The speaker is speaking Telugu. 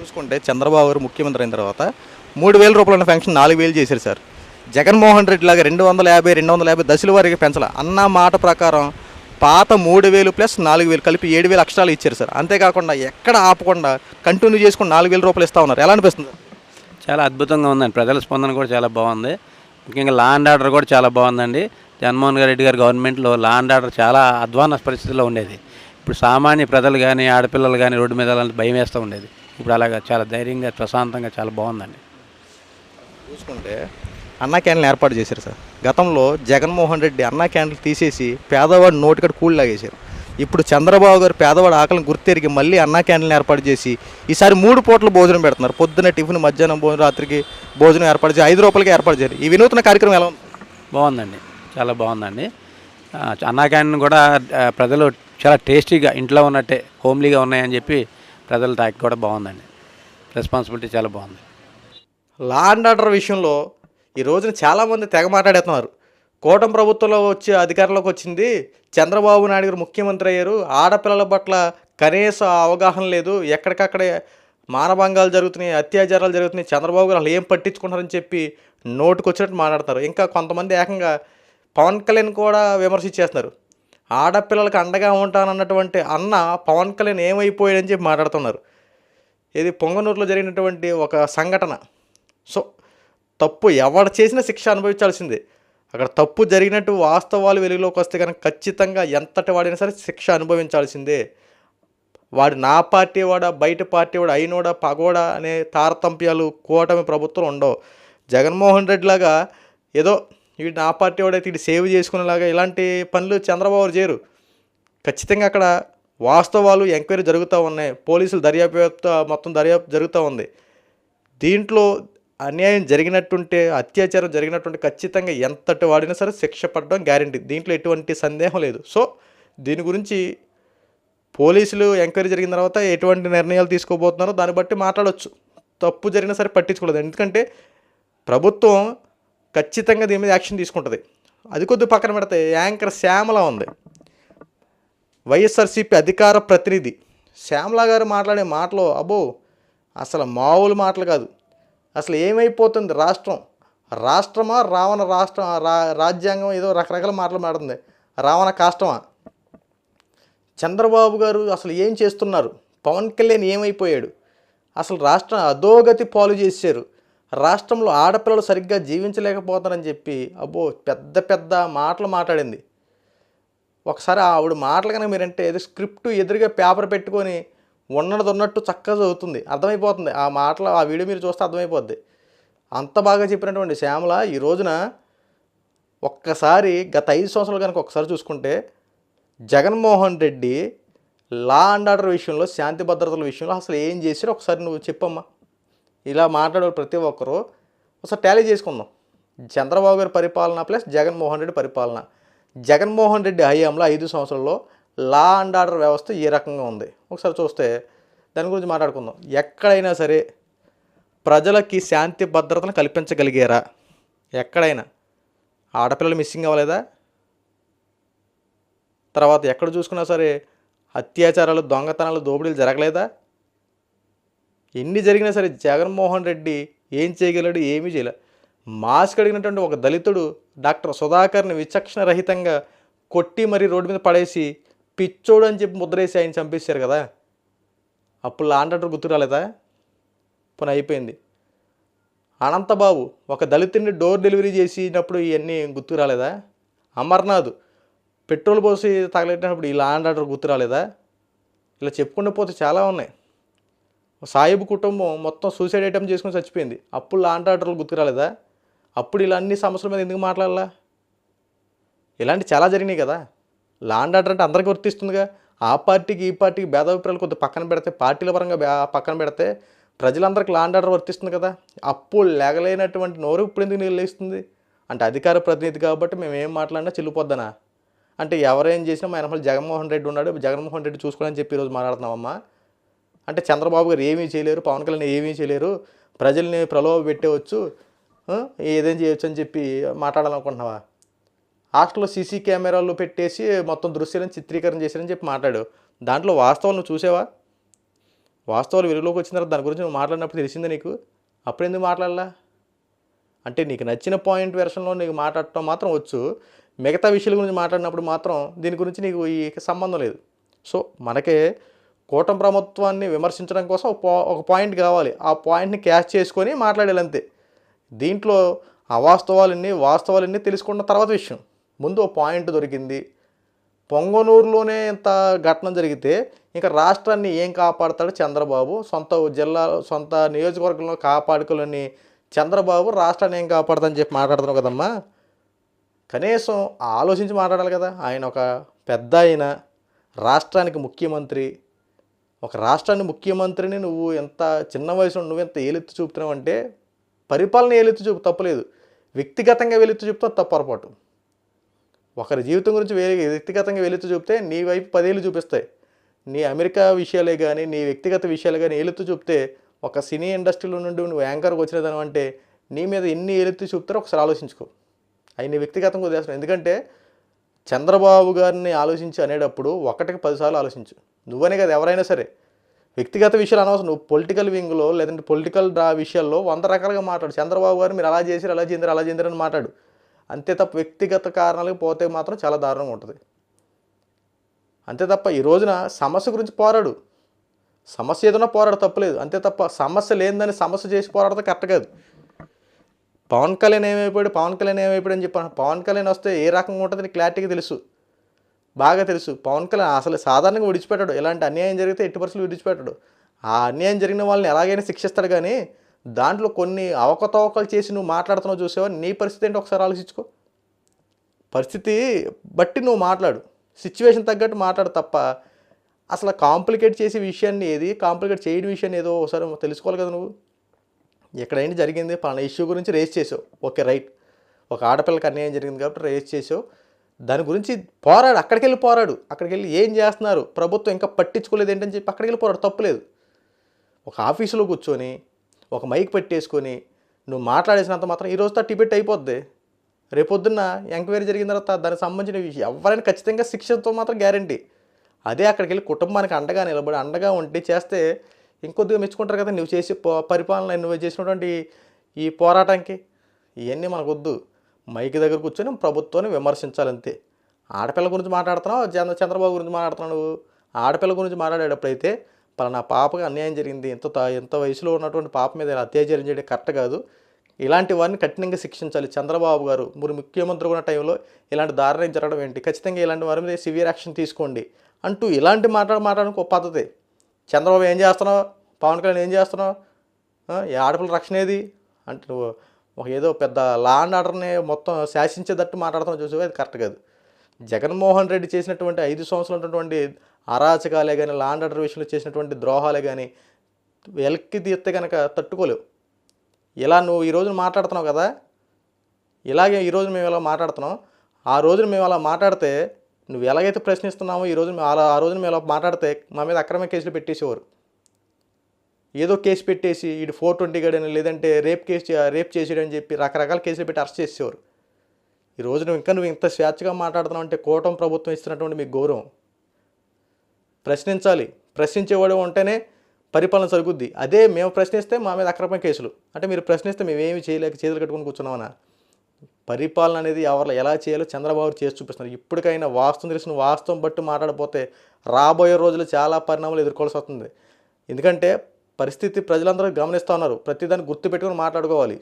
చూసుకుంటే చంద్రబాబు గారు ముఖ్యమంత్రి అయిన తర్వాత మూడు వేల రూపాయల ఫంక్షన్ నాలుగు వేలు చేశారు సార్. జగన్మోహన్ రెడ్డి లాగా రెండు వందల యాభై రెండు వందల యాభై దశల వారికి పెంచాల. అన్న మాట ప్రకారం పాత మూడు వేలు ప్లస్ నాలుగు వేలు కలిపి ఏడు వేలు అక్షరాలు ఇచ్చారు సార్. అంతేకాకుండా ఎక్కడ ఆపకుండా కంటిన్యూ చేసుకుని నాలుగు వేల రూపాయలు ఇస్తా ఉన్నారు. ఎలా అనిపిస్తుంది? చాలా అద్భుతంగా ఉందండి. ప్రజల స్పందన కూడా చాలా బాగుంది. ముఖ్యంగా లా అండ్ ఆర్డర్ కూడా చాలా బాగుందండి. జగన్మోహన్ రెడ్డి గారి గవర్నమెంట్లో లా అండ్ ఆర్డర్ చాలా అధ్వాన పరిస్థితిలో ఉండేది. ఇప్పుడు సామాన్య ప్రజలు కానీ ఆడపిల్లలు కానీ రోడ్డు మీద అలాంటి భయం వేస్తూ ఉండేది. ఇప్పుడు అలాగా చాలా ధైర్యంగా ప్రశాంతంగా చాలా బాగుందండి. చూసుకుంటే అన్నా క్యాంటీన్ ఏర్పాటు చేశారు సార్. గతంలో జగన్మోహన్ రెడ్డి అన్నా క్యాంటీన్ తీసేసి పేదవాడి నోటికడ లాగేశారు. ఇప్పుడు చంద్రబాబు గారు పేదవాడి ఆకలిని గుర్తెరిగి మళ్ళీ అన్నా క్యాంటీన్ ఏర్పాటు చేసి ఈసారి మూడు పూటలు భోజనం పెడుతున్నారు. పొద్దున్న టిఫిన్ మధ్యాహ్నం భోజనం రాత్రికి భోజనం ఏర్పాటు చేసి ఐదు రూపాయలకి ఏర్పాటు చేశారు. ఈ వినూత్న కార్యక్రమం ఎలా ఉంది? బాగుందండి. చాలా బాగుందండి. అన్నా క్యాంటీన్ కూడా ప్రజలు చాలా టేస్టీగా ఇంట్లో ఉన్నట్టే హోమ్లీగా ఉన్నాయని చెప్పి ప్రజల టాక్ కూడా బాగుందండి. రెస్పాన్సిబిలిటీ చాలా బాగుంది. లా అండ్ ఆర్డర్ విషయంలో ఈ రోజున చాలామంది తెగ మాట్లాడేస్తున్నారు. కూటమి ప్రభుత్వంలో వచ్చి అధికారంలోకి వచ్చింది. చంద్రబాబు నాయుడు గారు ముఖ్యమంత్రి అయ్యారు. ఆడపిల్లల పట్ల కనీస అవగాహన లేదు. ఎక్కడికక్కడే మానభంగాలు జరుగుతున్నాయి అత్యాచారాలు జరుగుతున్నాయి. చంద్రబాబు గారు అసలు ఏం పట్టించుకుంటారని చెప్పి నోటుకు వచ్చినట్టు మాట్లాడతారు ఇంకా కొంతమంది ఏకంగా పవన్ కళ్యాణ్ కూడా విమర్శించేస్తున్నారు. ఆడపిల్లలకు అండగా ఉంటానన్నటువంటి అన్న పవన్ కళ్యాణ్ ఏమైపోయాడని చెప్పి మాట్లాడుతున్నారు. ఇది పొంగనూరులో జరిగినటువంటి ఒక సంఘటన. సో తప్పు ఎవడు చేసినా శిక్ష అనుభవించాల్సిందే. అక్కడ తప్పు జరిగినట్టు వాస్తవాలు వెలుగులోకి వస్తే కనుక ఖచ్చితంగా ఎంతటి వాడైనా సరే శిక్ష అనుభవించాల్సిందే. వాడు నా పార్టీ వాడా బయట పార్టీ వాడు అయినోడా పగోడా అనే తారతమ్యాలు కూటమి ప్రభుత్వం ఉండవు. జగన్మోహన్ రెడ్డి లాగా ఏదో వీడు నా పార్టీ వాడైతే వీడు సేవ్ చేసుకునేలాగా ఇలాంటి పనులు చంద్రబాబు చేయరు. ఖచ్చితంగా అక్కడ వాస్తవాలు ఎంక్వైరీ జరుగుతూ ఉన్నాయి. పోలీసులు దర్యాప్తు మొత్తం దర్యాప్తు జరుగుతూ ఉంది. దీంట్లో అన్యాయం జరిగినట్టుంటే అత్యాచారం జరిగినట్టుంటే ఖచ్చితంగా ఎంతటి వాడినా సరే శిక్ష పడడం గ్యారంటీ దీంట్లో ఎటువంటి సందేహం లేదు. సో దీని గురించి పోలీసులు ఎంక్వైరీ జరిగిన తర్వాత ఎటువంటి నిర్ణయాలు తీసుకోబోతున్నారో దాన్ని బట్టి మాట్లాడవచ్చు తప్పు జరిగినా సరే పట్టించుకోలేదు. ఎందుకంటే ప్రభుత్వం ఖచ్చితంగా దీని మీద యాక్షన్ తీసుకుంటుంది. అది కొద్ది పక్కన పెడితే యాంకర్ శ్యామల ఉంది. వైఎస్ఆర్సీపీ అధికార ప్రతినిధి. శ్యామల గారు మాట్లాడే మాటలు అబ్బో అసలు మామూలు మాటలు కాదు. అసలు ఏమైపోతుంది రాష్ట్రం? రాష్ట్రమా రావణ రాష్ట్రం రా రాజ్యాంగం ఏదో రకరకాల మాటలు మాడుతుంది రావణ కాష్టమా? చంద్రబాబు గారు అసలు ఏం చేస్తున్నారు? పవన్ కళ్యాణ్ ఏమైపోయాడు? అసలు రాష్ట్రం అధోగతి పాలు చేశారు. రాష్ట్రంలో ఆడపిల్లలు సరిగ్గా జీవించలేకపోతారని చెప్పి అబ్బో పెద్ద పెద్ద మాటలు మాట్లాడింది. ఒకసారి ఆవిడ మాటలు కనుక మీరంటే ఏదో స్క్రిప్ట్ ఎదురుగా పేపర్ పెట్టుకొని ఉన్నది ఉన్నట్టు చక్కగా చదువుతుంది. అర్థమైపోతుంది. ఆ మాటలు ఆ వీడియో మీరు చూస్తే అర్థమైపోద్ది. అంత బాగా చెప్పినటువంటి శ్యామల ఈ రోజున ఒక్కసారి గత ఐదు సంవత్సరాలు కనుక ఒకసారి చూసుకుంటే Jaganmohan Reddy law and order విషయంలో శాంతి భద్రతల విషయంలో అసలు ఏం చేశారో ఒకసారి నువ్వు చెప్పమ్మా. ఇలా మాట్లాడే ప్రతి ఒక్కరూ. ఒకసారి టాలీ చేసుకుందాం. చంద్రబాబు గారి పరిపాలన ప్లస్ జగన్మోహన్ రెడ్డి పరిపాలన. జగన్మోహన్ రెడ్డి హయాంలో ఐదు సంవత్సరాల్లో లా అండ్ ఆర్డర్ వ్యవస్థ ఏ రకంగా ఉంది. ఒకసారి చూస్తే దాని గురించి మాట్లాడుకుందాం. ఎక్కడైనా సరే ప్రజలకి శాంతి భద్రతను కల్పించగలిగారా? ఎక్కడైనా. ఆడపిల్లలు మిస్సింగ్ అవ్వలేదా? తర్వాత ఎక్కడ చూసుకున్నా సరే అత్యాచారాలు దొంగతనాలు దోపిడీలు జరగలేదా? ఎన్ని జరిగినా సరే జగన్మోహన్ రెడ్డి ఏం చేయగలడు ఏమీ చేయలేదు మాస్క్ అడిగినటువంటి ఒక దళితుడు డాక్టర్ సుధాకర్ని విచక్షణ రహితంగా కొట్టి మరీ రోడ్డు మీద పడేసి పిచ్చోడు అని చెప్పి ముద్రేసి ఆయన చంపేశారు కదా. అప్పుడు లాండర్ గుర్తు రాలేదా? పని అయిపోయింది. అనంతబాబు ఒక దళితుడిని డోర్ డెలివరీ చేసినప్పుడు ఇవన్నీ గుర్తు రాలేదా? అమర్నాథ్ పెట్రోల్ పోసి తగలెట్టినప్పుడు ఈ లాండ్ ఆర్డర్ గుర్తు రాలేదా? ఇలా చెప్పుకుంటూ పోతే చాలా ఉన్నాయి. సాయిబు కుటుంబం మొత్తం సూసైడ్ ఐటమ్ చేసుకుని చచ్చిపోయింది. అప్పుడు లాండ్ ఆర్డర్లు గుర్తురాలేదా అప్పుడు ఇలా అన్ని సమస్యల మీద ఎందుకు మాట్లాడాలా? ఇలాంటి చాలా జరిగినాయి కదా. లాండ్ ఆర్డర్ అంటే అందరికీ వర్తిస్తుందిగా ఆ పార్టీకి ఈ పార్టీకి భేదాభిప్రాయాలు కొద్దిగా పక్కన పెడితే పార్టీల పరంగా పక్కన పెడితే ప్రజలందరికీ లాండ్ ఆర్డర్ వర్తిస్తుంది కదా. అప్పుడు లేగలేనటువంటి నోరు ఇప్పుడు ఎందుకు నిలేస్తుంది అంటే అధికార ప్రతినిధి కాబట్టి మేము ఏం మాట్లాడినా చెల్లిపోద్దనా? అంటే ఎవరేం చేసినా మా వెనకాల జగన్మోహన్ రెడ్డి ఉన్నాడు. జగన్మోహన్ రెడ్డి చూసుకోవాలని చెప్పి ఈరోజు మాట్లాడుతున్నామమ్మా. అంటే చంద్రబాబు గారు ఏమీ చేయలేరు పవన్ కళ్యాణ్ ఏమీ చేయలేరు ప్రజల్ని ప్రలోభ పెట్టేవచ్చు ఏదేం చేయొచ్చు అని చెప్పి మాట్లాడాలనుకుంటున్నావా? హాస్టల్లో సీసీ కెమెరాలు పెట్టేసి మొత్తం దృశ్యాలను చిత్రీకరణ చేశారని చెప్పి మాట్లాడు. దాంట్లో వాస్తవాలు నువ్వు చూసావా? వాస్తవాలు వెలుగులోకి వచ్చిన తర్వాత దాని గురించి నువ్వు మాట్లాడినప్పుడు తెలిసిందే నీకు? అప్పుడు ఎందుకు మాట్లాడలా? అంటే నీకు నచ్చిన పాయింట్ వెర్షన్లో నీకు మాట్లాడటం మాత్రం వచ్చు. మిగతా విషయాల గురించి మాట్లాడినప్పుడు మాత్రం దీని గురించి నీకు ఈ సంబంధం లేదు. సో మనకే కూటమి ప్రభుత్వాన్ని విమర్శించడం కోసం ఒక ఒక పాయింట్ కావాలి. ఆ పాయింట్ని క్యాచ్ చేసుకొని మాట్లాడాలంతే దీంట్లో అవాస్తవాలన్నీ వాస్తవాలన్నీ తెలుసుకున్న తర్వాత విషయం. ముందు ఒక పాయింట్ దొరికింది. పొంగనూరులోనే ఇంత ఘటన జరిగితే ఇంకా రాష్ట్రాన్ని ఏం కాపాడతాడు చంద్రబాబు? సొంత జిల్లా సొంత నియోజకవర్గంలో కాపాడుకోలేని చంద్రబాబు రాష్ట్రాన్ని ఏం కాపాడతాని చెప్పి మాట్లాడుతున్నావు కదమ్మా? కనీసం ఆలోచించి మాట్లాడాలి కదా. ఆయన ఒక పెద్ద ఆయన రాష్ట్రానికి ముఖ్యమంత్రి ఒక రాష్ట్రాన్ని ముఖ్యమంత్రిని నువ్వు ఎంత చిన్న వయసులో నువ్వు ఎంత ఏలెత్తి చూపుతున్నావు అంటే పరిపాలన ఏలెత్తి చూపు తప్పలేదు. వ్యక్తిగతంగా వెలెత్తి చూపుతా తప్పు పొరపాటు. ఒకరి జీవితం గురించి వేరే వ్యక్తిగతంగా వెలుతూ చూపితే నీ వైపు పదేళ్ళు చూపిస్తాయి. నీ అమెరికా విషయాలే కానీ నీ వ్యక్తిగత విషయాలు కానీ ఏలుతూ చూపితే ఒక సినీ ఇండస్ట్రీలో నుండి నువ్వు యాంకర్కి వచ్చినదాని అంటే నీ మీద ఎన్ని ఏలెత్తి చూపుతారో ఒకసారి ఆలోచించుకో. అవి నీ వ్యక్తిగతంగా వదిలేస్తున్నావు. ఎందుకంటే చంద్రబాబు గారిని ఆలోచించి అనేటప్పుడు ఒకటికి పదిసార్లు ఆలోచించు. నువ్వనే కదా ఎవరైనా సరే. వ్యక్తిగత విషయాలు అనవసరం. నువ్వు పొలిటికల్ వింగ్లో లేదంటే పొలిటికల్ డ్రా విషయాల్లో వంద రకాలుగా మాట్లాడు. చంద్రబాబు గారు మీరు అలా చేసి అలా చేద్దరు అలా చేద్దరు అని మాట్లాడు. అంతే తప్ప వ్యక్తిగత కారణాలకు పోతే మాత్రం చాలా దారుణంగా ఉంటుంది. అంతే తప్ప ఈ రోజున సమస్య గురించి పోరాడు. సమస్య ఏదైనా పోరాడు తప్పలేదు అంతే తప్ప సమస్య లేనిదని సమస్య చేసి పోరాడితే కరెక్ట్ కాదు. పవన్ కళ్యాణ్ ఏమైపోయాడు? పవన్ కళ్యాణ్ ఏమైపోయాడు అని చెప్పాను. పవన్ కళ్యాణ్ వస్తే ఏ రకంగా ఉంటుందని క్లారిటీగా తెలుసు. బాగా తెలుసు. పవన్ కళ్యాణ్ అసలు సాధారణంగా విడిచిపెట్టాడు. ఇలాంటి అన్యాయం జరిగితే ఎట్టి పరిస్థితులు విడిచిపెట్టాడు. ఆ అన్యాయం జరిగిన వాళ్ళని ఎలాగైనా శిక్షిస్తాడు కానీ దాంట్లో కొన్ని అవకతవకలు చేసి నువ్వు మాట్లాడుతున్నావు చూసావా? నీ పరిస్థితి ఏంటి ఒకసారి ఆలోచించుకో. పరిస్థితి బట్టి నువ్వు మాట్లాడు. సిచ్యువేషన్ తగ్గట్టు మాట్లాడు తప్ప అసలు కాంప్లికేట్ చేసే విషయాన్ని ఏది? కాంప్లికేట్ చేయని విషయాన్ని ఏదో ఒకసారి తెలుసుకోవాలి కదా నువ్వు. ఇక్కడ ఏంటి జరిగింది పలానా ఇష్యూ గురించి రేస్ చేసావు. ఓకే రైట్ ఒక ఆడపిల్లకి అన్యాయం జరిగింది కాబట్టి రేస్ చేసావు. దాని గురించి పోరాడు అక్కడికి వెళ్ళి పోరాడు. అక్కడికి వెళ్ళి ఏం చేస్తున్నారు? ప్రభుత్వం ఇంకా పట్టించుకోలేదు ఏంటని చెప్పి అక్కడికి వెళ్ళి పోరాడు తప్పులేదు ఒక ఆఫీసులో కూర్చొని ఒక మైక్ పెట్టేసుకొని నువ్వు మాట్లాడేసినంత మాత్రం ఈ రోజుతో టిబెట్ అయిపోద్ది. రేపొద్దున్న ఎంక్వైరీ జరిగిన తర్వాత దానికి సంబంధించిన విషయం ఎవరైనా ఖచ్చితంగా శిక్షతో మాత్రం గ్యారంటీ అదే అక్కడికి వెళ్ళి కుటుంబానికి అండగా నిలబడి అండగా ఉండి చేస్తే ఇంకొద్దిగా మెచ్చుకుంటారు కదా నువ్వు చేసే పరిపాలన నువ్వు చేసినటువంటి ఈ పోరాటానికి? ఇవన్నీ మనకు వద్దు మైక్ దగ్గర కూర్చొని ప్రభుత్వాన్ని విమర్శించాలంతే. ఆడపిల్ల గురించి మాట్లాడుతున్నావు? చంద్ర చంద్రబాబు గురించి మాట్లాడుతున్నావు నువ్వు? ఆడపిల్ల గురించి మాట్లాడేటప్పుడైతే పలానా పాపకు అన్యాయం జరిగింది. ఎంత త- ఎంత వయసులో ఉన్నటువంటి పాప మీద అత్యాచారం చేయడం కరెక్ట్ కాదు. ఇలాంటి వారిని కఠినంగా శిక్షించాలి చంద్రబాబు గారు. మీరు ముఖ్యమంత్రి ఉన్న టైంలో ఇలాంటి దారుణం జరగడం ఏంటి? ఖచ్చితంగా ఇలాంటి వారి మీద సివియర్ యాక్షన్ తీసుకోండి అంటూ ఇలాంటి మాట్లాడ మాట్లాడడానికి ఒక పద్ధతి. చంద్రబాబు ఏం చేస్తున్నావు? పవన్ కళ్యాణ్ ఏం చేస్తున్నావు? ఈ ఆడపిల్ల రక్షణ ఏది? అంటే నువ్వు ఒక ఏదో పెద్ద లా అండ్ ఆర్డర్ని మొత్తం శాసించేటట్టు మాట్లాడుతున్నావు చూసి అది కరెక్ట్ కాదు. జగన్మోహన్ రెడ్డి చేసినటువంటి ఐదు సంవత్సరాలు ఉన్నటువంటి అరాచకాలే కానీ లా అండ్ ఆర్డర్ విషయంలో చేసినటువంటి ద్రోహాలే కానీ వెలక్కి తీస్తే కనుక తట్టుకోలేవు. ఇలా నువ్వు ఈ రోజున మాట్లాడుతున్నావు కదా? ఇలాగే ఈరోజు మేము ఇలా మాట్లాడుతున్నాం. ఆ రోజున మేము అలా మాట్లాడితే నువ్వు ఎలాగైతే ప్రశ్నిస్తున్నావో ఈ రోజు అలా ఆ రోజున మేము అలా మాట్లాడితే మా మీద అక్రమ కేసులు పెట్టేసేవారు. ఏదో కేసు పెట్టేసి ఇటు ఫోర్ ట్వంటీ గడని లేదంటే రేప్ కేసు రేప్ చేసేయడని చెప్పి రకరకాల కేసులు పెట్టి అరెస్ట్ చేసేవారు ఈ రోజు నువ్వు ఇంకా నువ్వు ఇంత స్వేచ్ఛగా మాట్లాడుతున్నావు అంటే కూటమి ప్రభుత్వం ఇస్తున్నటువంటి మీకు గౌరవం. ప్రశ్నించాలి. ప్రశ్నించేవాడు ఉంటేనే పరిపాలన జరుగుద్ది. అదే మేము ప్రశ్నిస్తే మా మీద అక్రమ కేసులు. అంటే మీరు ప్రశ్నిస్తే మేమేమి చేయలేక చేతులు కట్టుకొని కూర్చున్నామన్నా పరిపాలన అనేది ఎవరు ఎలా చేయాలో చంద్రబాబు చేసి చూపిస్తున్నారు. ఇప్పటికైనా వాస్తవం తెలిసిన వాస్తవం బట్టి మాట్లాడపోతే రాబోయే రోజులు చాలా పరిణామాలు ఎదుర్కోవాల్సి వస్తుంది. ఎందుకంటే పరిస్థితి ప్రజలందరూ గమనిస్తూ ఉన్నారు. ప్రతిదాన్ని గుర్తుపెట్టుకొని మాట్లాడుకోవాలి.